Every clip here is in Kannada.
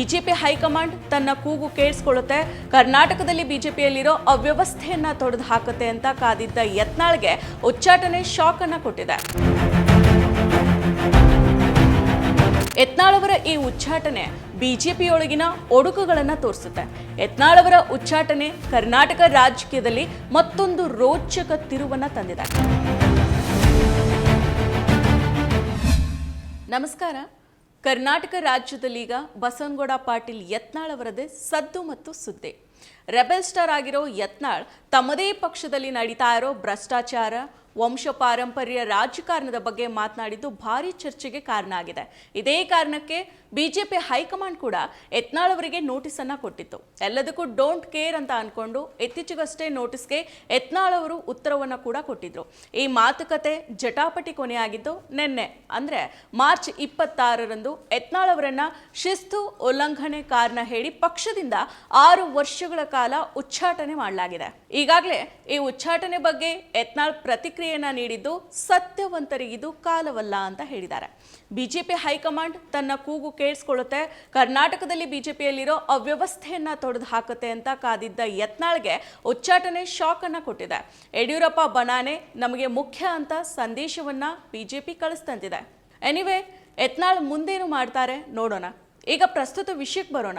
ಬಿಜೆಪಿ ಹೈಕಮಾಂಡ್ ತನ್ನ ಕೂಗು ಕೇಳಿಸ್ಕೊಳ್ಳುತ್ತೆ. ಕರ್ನಾಟಕದಲ್ಲಿ ಬಿಜೆಪಿಯಲ್ಲಿರೋ ಅವ್ಯವಸ್ಥೆಯನ್ನ ತೊಡೆದು ಹಾಕುತ್ತೆ ಅಂತ ಕಾದಿದ್ದ ಯತ್ನಾಳ್ಗೆ ಉಚ್ಚಾಟನೆ ಶಾಕ್ ಅನ್ನ ಕೊಟ್ಟಿದೆ. ಯತ್ನಾಳವರ ಈ ಉಚ್ಚಾಟನೆ ಬಿಜೆಪಿಯೊಳಗಿನ ಒಡುಕುಗಳನ್ನು ತೋರಿಸುತ್ತೆ. ಯತ್ನಾಳವರ ಉಚ್ಚಾಟನೆ ಕರ್ನಾಟಕ ರಾಜಕೀಯದಲ್ಲಿ ಮತ್ತೊಂದು ರೋಚಕ ತಿರುವನ್ನ ತಂದಿದೆ. ನಮಸ್ಕಾರ. ಕರ್ನಾಟಕ ರಾಜ್ಯದಲ್ಲೀಗ ಬಸವನಗೌಡ ಪಾಟೀಲ್ ಯತ್ನಾಳ್ ಅವರದೇ ಸದ್ದು ಮತ್ತು ಸುದ್ದಿ. ರೆಬೆಲ್ ಸ್ಟಾರ್ ಆಗಿರೋ ಯತ್ನಾಳ್ ತಮ್ಮದೇ ಪಕ್ಷದಲ್ಲಿ ನಡೀತಾ ಇರೋ ಭ್ರಷ್ಟಾಚಾರ ವಂಶ ಪಾರಂಪರ್ಯ ರಾಜಕಾರಣದ ಬಗ್ಗೆ ಮಾತನಾಡಿದ್ದು ಭಾರಿ ಚರ್ಚೆಗೆ ಕಾರಣ ಆಗಿದೆ. ಇದೇ ಕಾರಣಕ್ಕೆ ಬಿಜೆಪಿ ಹೈಕಮಾಂಡ್ ಕೂಡ ಯತ್ನಾಳ್ ಅವರಿಗೆ ನೋಟಿಸ್ ಅನ್ನ ಕೊಟ್ಟಿತ್ತು. ಎಲ್ಲದಕ್ಕೂ ಡೋಂಟ್ ಕೇರ್ ಅಂತ ಅನ್ಕೊಂಡು ಇತ್ತೀಚೆಗಷ್ಟೇ ನೋಟಿಸ್ಗೆ ಯತ್ನಾಳ್ ಅವರು ಉತ್ತರವನ್ನ ಕೂಡ ಕೊಟ್ಟಿದ್ರು. ಈ ಮಾತುಕತೆ ಜಟಾಪಟಿ ಕೊನೆಯಾಗಿದ್ದು ನಿನ್ನೆ, ಅಂದ್ರೆ ಮಾರ್ಚ್ ಇಪ್ಪತ್ತಾರರಂದು ಯತ್ನಾಳ್ ಅವರನ್ನ ಶಿಸ್ತು ಉಲ್ಲಂಘನೆ ಕಾರಣ ಹೇಳಿ ಪಕ್ಷದಿಂದ ಆರು ವರ್ಷಗಳ ಕಾಲ ಉಚ್ಚಾಟನೆ ಮಾಡಲಾಗಿದೆ. ಈಗಾಗಲೇ ಈ ಉಚ್ಚಾಟನೆ ಬಗ್ಗೆ ಯತ್ನಾಳ್ ಪ್ರತಿಕ್ರಿಯೆಯನ್ನ ನೀಡಿದ್ದು ಸತ್ಯವಂತರಿಗಿದು ಕಾಲವಲ್ಲ ಅಂತ ಹೇಳಿದ್ದಾರೆ. ಬಿಜೆಪಿ ಹೈಕಮಾಂಡ್ ತನ್ನ ಕೂಗು ಕೇಳಿಸ್ಕೊಳ್ಳುತ್ತೆ. ಕರ್ನಾಟಕದಲ್ಲಿ ಬಿಜೆಪಿಯಲ್ಲಿರೋ ಅವ್ಯವಸ್ಥೆಯನ್ನ ತೊಡೆದು ಹಾಕುತ್ತೆ ಅಂತ ಕಾದಿದ್ದ ಯತ್ನಾಳ್ಗೆ ಉಚ್ಚಾಟನೆ ಶಾಕ್ ಅನ್ನ ಕೊಟ್ಟಿದೆ. ಯಡಿಯೂರಪ್ಪ ಬನಾನೆ ನಮಗೆ ಮುಖ್ಯ ಅಂತ ಸಂದೇಶವನ್ನ ಬಿಜೆಪಿ ಕಳಿಸ್ತಂತಿದೆ. ಎನಿವೆ ಯತ್ನಾಳ್ ಮುಂದೇನು ಮಾಡ್ತಾರೆ ನೋಡೋಣ. ಈಗ ಪ್ರಸ್ತುತ ವಿಷಯಕ್ಕೆ ಬರೋಣ.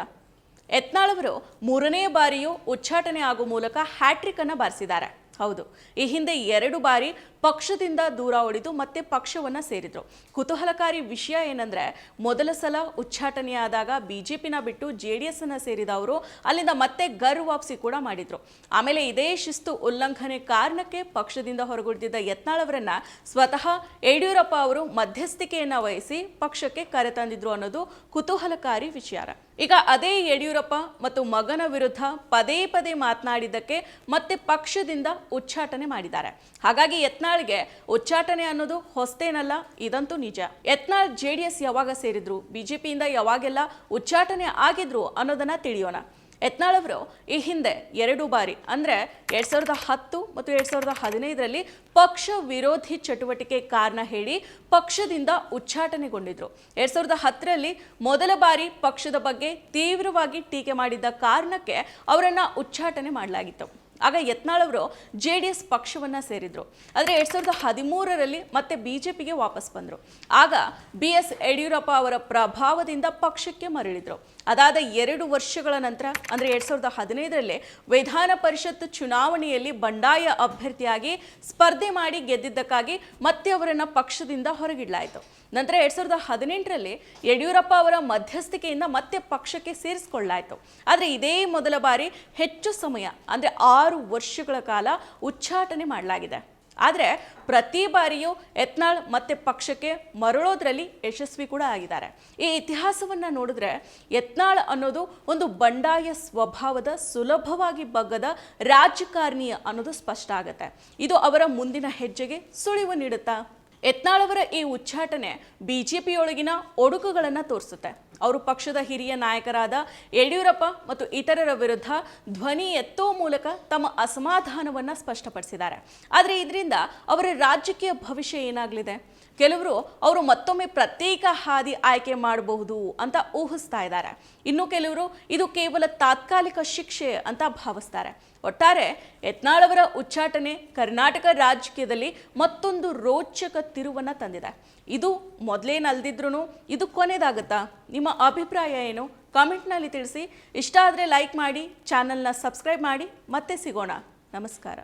ಯತ್ನಾಳ್ ಅವರು ಮೂರನೇ ಬಾರಿಯೂ ಉಚ್ಚಾಟನೆ ಆಗುವ ಮೂಲಕ ಹ್ಯಾಟ್ರಿಕ್ ಅನ್ನ ಬಾರಿಸಿದ್ದಾರೆ. ಹೌದು. ಈ ಹಿಂದೆ ಎರಡು ಬಾರಿ ಪಕ್ಷದಿಂದ ದೂರ ಉಳಿದು ಮತ್ತೆ ಪಕ್ಷವನ್ನ ಸೇರಿದ್ರು. ಕುತೂಹಲಕಾರಿ ವಿಷಯ ಏನಂದ್ರೆ, ಮೊದಲ ಸಲ ಉಚ್ಚಾಟನೆಯಾದಾಗ ಬಿಜೆಪಿನ ಬಿಟ್ಟು ಜೆ ಡಿ ಎಸ್ ಅನ್ನ ಸೇರಿದ ಅವರು ಅಲ್ಲಿಂದ ಮತ್ತೆ ಗರ್ ವಾಪಸಿ ಕೂಡ ಮಾಡಿದ್ರು. ಆಮೇಲೆ ಇದೇ ಶಿಸ್ತು ಉಲ್ಲಂಘನೆ ಕಾರಣಕ್ಕೆ ಪಕ್ಷದಿಂದ ಹೊರಗುಳಿದಿದ್ದ ಯತ್ನಾಳ್ ಅವರನ್ನ ಸ್ವತಃ ಯಡಿಯೂರಪ್ಪ ಅವರು ಮಧ್ಯಸ್ಥಿಕೆಯನ್ನ ವಹಿಸಿ ಪಕ್ಷಕ್ಕೆ ಕರೆತಂದಿದ್ರು ಅನ್ನೋದು ಕುತೂಹಲಕಾರಿ ವಿಚಾರ. ಈಗ ಅದೇ ಯಡಿಯೂರಪ್ಪ ಮತ್ತು ಮಗನ ವಿರುದ್ಧ ಪದೇ ಪದೇ ಮಾತನಾಡಿದ್ದಕ್ಕೆ ಮತ್ತೆ ಪಕ್ಷದಿಂದ ಉಚ್ಚಾಟನೆ ಮಾಡಿದ್ದಾರೆ. ಹಾಗಾಗಿ ಯತ್ನಾಳ್ಗೆ ಉಚ್ಚಾಟನೆ ಅನ್ನೋದು ಹೊಸ್ತೇನಲ್ಲ, ಇದಂತೂ ನಿಜ. ಯತ್ನಾಳ್ ಜೆ ಡಿ ಎಸ್ ಯಾವಾಗ ಸೇರಿದ್ರು ಬಿಜೆಪಿಯಿಂದ ಯಾವಾಗೆಲ್ಲ ಉಚ್ಚಾಟನೆ ಆಗಿದ್ರು ಅನ್ನೋದನ್ನ ತಿಳಿಯೋಣ. ಯತ್ನಾಳ್ ಅವರು ಈ ಹಿಂದೆ ಎರಡು ಬಾರಿ, ಅಂದ್ರೆ ಎರಡ್ ಸಾವಿರದ ಹತ್ತು ಮತ್ತು ಎರಡ್ ಸಾವಿರದ ಹದಿನೈದರಲ್ಲಿ ಪಕ್ಷ ವಿರೋಧಿ ಚಟುವಟಿಕೆ ಕಾರಣ ಹೇಳಿ ಪಕ್ಷದಿಂದ ಉಚ್ಚಾಟನೆಗೊಂಡಿದ್ರು. ಎರಡ್ ಸಾವಿರದ ಹತ್ತರಲ್ಲಿ ಮೊದಲ ಬಾರಿ ಪಕ್ಷದ ಬಗ್ಗೆ ತೀವ್ರವಾಗಿ ಟೀಕೆ ಮಾಡಿದ್ದ ಕಾರಣಕ್ಕೆ ಅವರನ್ನ ಉಚ್ಚಾಟನೆ ಮಾಡಲಾಗಿತ್ತು. ಆಗ ಯತ್ನಾಳ್ ಅವರು ಜೆ ಡಿ ಎಸ್ ಪಕ್ಷವನ್ನು ಸೇರಿದ್ರು. ಆದರೆ ಎರಡು ಸಾವಿರದ ಹದಿಮೂರರಲ್ಲಿ ಮತ್ತೆ ಬಿಜೆಪಿಗೆ ವಾಪಸ್ ಬಂದರು. ಆಗ ಬಿ ಎಸ್ ಯಡಿಯೂರಪ್ಪ ಅವರ ಪ್ರಭಾವದಿಂದ ಪಕ್ಷಕ್ಕೆ ಮರಳಿದ್ರು. ಅದಾದ ಎರಡು ವರ್ಷಗಳ ನಂತರ, ಅಂದರೆ ಎರಡು ಸಾವಿರದ ಹದಿನೈದರಲ್ಲಿ ವಿಧಾನ ಪರಿಷತ್ ಚುನಾವಣೆಯಲ್ಲಿ ಬಂಡಾಯ ಅಭ್ಯರ್ಥಿಯಾಗಿ ಸ್ಪರ್ಧೆ ಮಾಡಿ ಗೆದ್ದಿದ್ದಕ್ಕಾಗಿ ಮತ್ತೆ ಅವರನ್ನು ಪಕ್ಷದಿಂದ ಹೊರಗಿಡಲಾಯಿತು. ನಂತರ ಎರಡು ಸಾವಿರದ ಹದಿನೆಂಟರಲ್ಲಿ ಯಡಿಯೂರಪ್ಪ ಅವರ ಮಧ್ಯಸ್ಥಿಕೆಯಿಂದ ಮತ್ತೆ ಪಕ್ಷಕ್ಕೆ ಸೇರಿಸಿಕೊಳ್ಳಲಾಯಿತು. ಆದರೆ ಇದೇ ಮೊದಲ ಬಾರಿ ಹೆಚ್ಚು ಸಮಯ, ಅಂದರೆ ಆರು ವರ್ಷಗಳ ಕಾಲ ಉಚ್ಚಾಟನೆ ಮಾಡಲಾಗಿದೆ. ಆದರೆ ಪ್ರತಿ ಬಾರಿಯೂ ಯತ್ನಾಳ್ ಮತ್ತೆ ಪಕ್ಷಕ್ಕೆ ಮರಳೋದ್ರಲ್ಲಿ ಯಶಸ್ವಿ ಕೂಡ ಆಗಿದ್ದಾರೆ. ಈ ಇತಿಹಾಸವನ್ನ ನೋಡಿದ್ರೆ ಯತ್ನಾಳ್ ಅನ್ನೋದು ಒಂದು ಬಂಡಾಯ ಸ್ವಭಾವದ ಸುಲಭವಾಗಿ ಬಗ್ಗದ ರಾಜಕಾರಣಿ ಅನ್ನೋದು ಸ್ಪಷ್ಟ ಆಗುತ್ತೆ. ಇದು ಅವರ ಮುಂದಿನ ಹೆಜ್ಜೆಗೆ ಸುಳಿವು ನೀಡುತ್ತಾ? ಯತ್ನಾಳ್ ಅವರ ಈ ಉಚ್ಚಾಟನೆ ಬಿಜೆಪಿಯೊಳಗಿನ ಒಡುಕುಗಳನ್ನು ತೋರಿಸುತ್ತೆ. ಅವರು ಪಕ್ಷದ ಹಿರಿಯ ನಾಯಕರಾದ ಯಡಿಯೂರಪ್ಪ ಮತ್ತು ಇತರರ ವಿರುದ್ಧ ಧ್ವನಿ ಎತ್ತೋ ಮೂಲಕ ತಮ್ಮ ಅಸಮಾಧಾನವನ್ನು ಸ್ಪಷ್ಟಪಡಿಸಿದ್ದಾರೆ. ಆದರೆ ಇದರಿಂದ ಅವರ ರಾಜಕೀಯ ಭವಿಷ್ಯ ಏನಾಗಲಿದೆ? ಕೆಲವರು ಅವರು ಮತ್ತೊಮ್ಮೆ ಪ್ರತ್ಯೇಕ ಹಾದಿ ಆಯ್ಕೆ ಮಾಡಬಹುದು ಅಂತ ಊಹಿಸ್ತಾ ಇದ್ದಾರೆ. ಇನ್ನು ಕೆಲವರು ಇದು ಕೇವಲ ತಾತ್ಕಾಲಿಕ ಶಿಕ್ಷೆ ಅಂತ ಭಾವಿಸ್ತಾರೆ. ಒಟ್ಟಾರೆ ಯತ್ನಾಳವರ ಉಚ್ಚಾಟನೆ ಕರ್ನಾಟಕ ರಾಜಕೀಯದಲ್ಲಿ ಮತ್ತೊಂದು ರೋಚಕ ತಿರುವನ್ನು ತಂದಿದೆ. ಇದು ಮೊದಲೇನಲ್ದಿದ್ರೂ ಇದು ಕೊನೆದಾಗುತ್ತಾ? ನಿಮ್ಮ ಅಭಿಪ್ರಾಯ ಏನು? ಕಾಮೆಂಟ್ನಲ್ಲಿ ತಿಳಿಸಿ. ಇಷ್ಟ ಆದರೆ ಲೈಕ್ ಮಾಡಿ, ಚಾನಲ್ನ ಸಬ್ಸ್ಕ್ರೈಬ್ ಮಾಡಿ. ಮತ್ತೆ ಸಿಗೋಣ. ನಮಸ್ಕಾರ.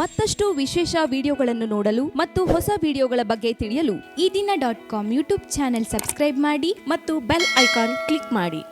ಮತ್ತಷ್ಟು ವಿಶೇಷ ವಿಡಿಯೋಗಳನ್ನು ನೋಡಲು ಮತ್ತು ಹೊಸ ವಿಡಿಯೋಗಳ ಬಗ್ಗೆ ತಿಳಿಯಲು Ee Dina dot com YouTube channel subscribe ಮಾಡಿ ಮತ್ತು ಬೆಲ್ ಐಕಾನ್ ಕ್ಲಿಕ್ ಮಾಡಿ.